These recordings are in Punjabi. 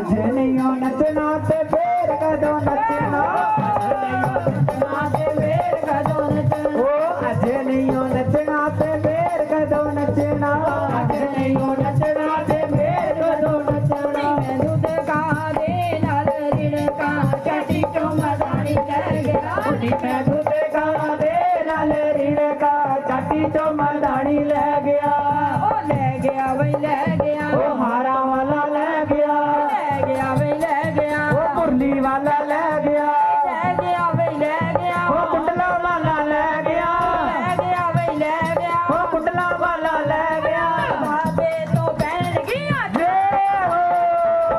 नचना ते फेर कदो नचना ओ अझलियो नचना ते फेर कदो नचना नचना ते फेर कदो नचना मैनू ते कहा चटी तो मदानी गया मैनू ले गया ओ ले गया भाई ले गया। ओ, मारा ਲੈ ਗਿਆ। ਲੈ ਗਿਆ ਬਈ ਲੈ ਗਿਆ। ਓ ਕੁੰਡਲਾ ਵਾਲਾ ਲੈ ਗਿਆ। ਲੈ ਗਿਆ ਬਈ ਲੈ ਗਿਆ। ਓ ਕੁੰਡਲਾ ਵਾਲਾ ਲੈ ਗਿਆ। ਬਾਬੇ ਤੋਂ ਬੈਣ ਗਿਆ। ਜੇ ਹੋ।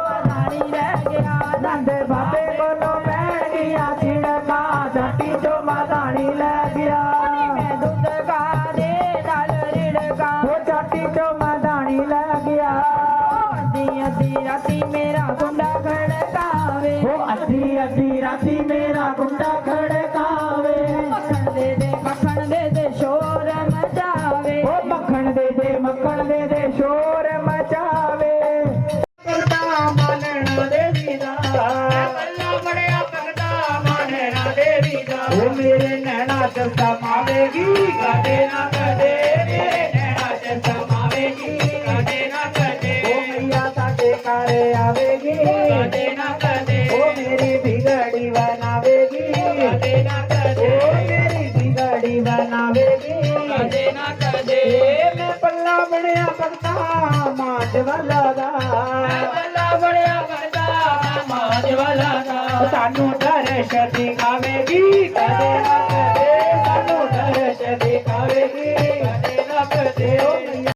ਮਦਾਣੀ ਲੈ ਗਿਆ। ਨੰਦੇ ਬਾਬੇ ਕੋਲੋਂ ਬੈਠ ਗਿਆ। ਛਿੜਕਾ ਚਾਟੀ ਤੋਂ ਮਧਾਣੀ ਲੈ ਗਿਆ। ਮੈਂ ਦੁੱਧ ਕਾ ਦੇ ਨਾਲ ਰਿੜਕਾ ਓ ਚਾਟੀ ਤੋਂ ਮਧਾਣੀ ਲੈ ਗਿਆ। ਅੱਧੀ ਅੱਧੀ ਰਾਤੀ ਮੇਰਾ ਗੁੰਡਾ ਖੜਕਾਵੇ ਓ ਅੱਧੀ ਅੱਧੀ ਰਾਤੀ ਮੇਰਾ ਗੁੰਡਾ ਖੜਕਾਵੇ। ਮੱਖਣ ਦੇ ਦੇ ਮੱਖਣ ਦੇ ਦੇ ਸ਼ੋਰ ਮਚਾਵੇ। ਓ ਮੱਖਣ ਦੇ ਦੇ ਮੱਖਣ ਦੇ ਦੇ ਸ਼ੋਰ ਮਚਾਵੇ। ਕਰਦਾ ਮਾਨਣਾ ਦੇਵੀ ਦਾ। ਬੱਲਾ ਬੜਿਆ ਕਰਦਾ ਮਾਨਣਾ ਦੇਵੀ ਦਾ। ਓ ਮੇਰੇ ਨੈਣਾ ਚ ਸਮਾਵੇਗੀ ਕਦੇ ਨਾ ਕਦੇ ਮੇਰੇ ਨੈਣਾ ਚ ਸਮਾਵੇਗੀ ਕਦੇ ਨਾ ਕਦੇ। ਓ ਮਈਆ ਸਾਡੇ ਘਰ ਆਵੇਗੀ ਕਦੇ ਨਾ ਕਦੇ भगता माधव लादा भला बड़िया भगता सानू दर्श दिखावेगी कदे ना कदे सानू दर्श दिखावेगी कदे